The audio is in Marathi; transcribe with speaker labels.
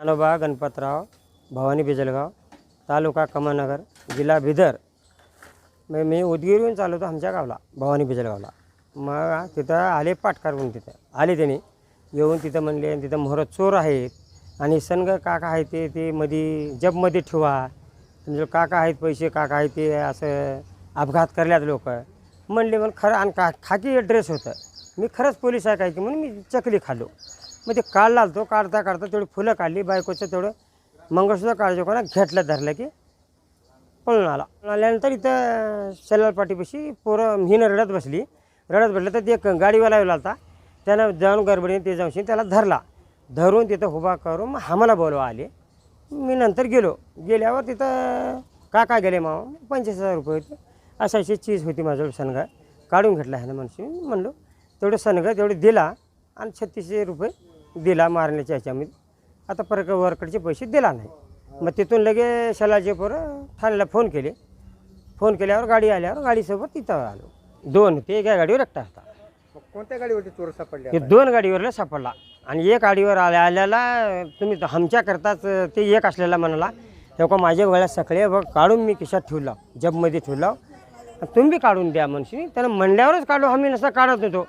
Speaker 1: नानोबा गणपतराव भवानी बिजलगाव तालुका कमानगर जिल्हा बिदर. मग मी उदगीरहून चालवतो आमच्या गावला भवानी बिजलगावला. मग तिथं आले पाटकार म्हणून तिथं. आले त्यांनी. येऊन तिथं म्हणले तिथं मोहर चोर आहेत. आणि सनग काका आहे ते ते मध्ये जबमध्ये ठेवा. म्हणजे काका आहेत पैसे काका आहेत ते असं अपघात करल्यात लोक. म्हणले मग खरं आणि का खाकी ड्रेस होतं. मी खरंच पोलीस आहे काय की म्हणून मी चकली खाल्लो. मग ते काढला तो काढता काढता तेवढी फुलं काढली बायकोचं तेवढं मंगळसूत्र काढायचं कोणा घेतलं धरलं की पळून आला. आल्यानंतर इथं शलाल पाठीपाशी पोरं हिनं रडत बसली. रडत बसलं तर ते गाडीवाला येऊ होता. त्यानं जाऊन गडबडीने ते जाऊन त्याला धरला. धरून तिथं उभा करून मग आम्हाला बोलवा आले. मी नंतर गेलो. गेल्यावर तिथं काका गेले मावा पंचवीस हजार रुपये होते. अशी अशी चीज होती माझ्याजवळ सनगा काढून घेतला ह्यानं म्हणशी म्हणलो तेवढं सनगा तेवढे दिला आणि छत्तीसशे रुपये दिला मारण्याच्या ह्याच्यामध्ये. आता परत वरकडचे पैसे दिला नाही. मग तिथून लगे शलाचे पोरं ठाण्याला फोन केले. फोन केल्यावर गाडी आल्यावर गाडीसोबत तिथं आलो. दोन होते एका गाडीवर एकटा होता.
Speaker 2: कोणत्या गाडीवरती चोर सापडले
Speaker 1: हे दोन गाडीवरला सापडला. आणि एक गाडीवर आल्या आल्याला तुम्ही तर आमच्याकरताच ते एक असलेला म्हणाला तेव्हा माझ्या गळ्यात सगळे बघ काढून मी खिशात ठेवला जबमध्ये ठेवला. तुम्ही काढून द्या म्हणशी त्यानं म्हणल्यावरच काढू आम्ही नसता काढत होतो.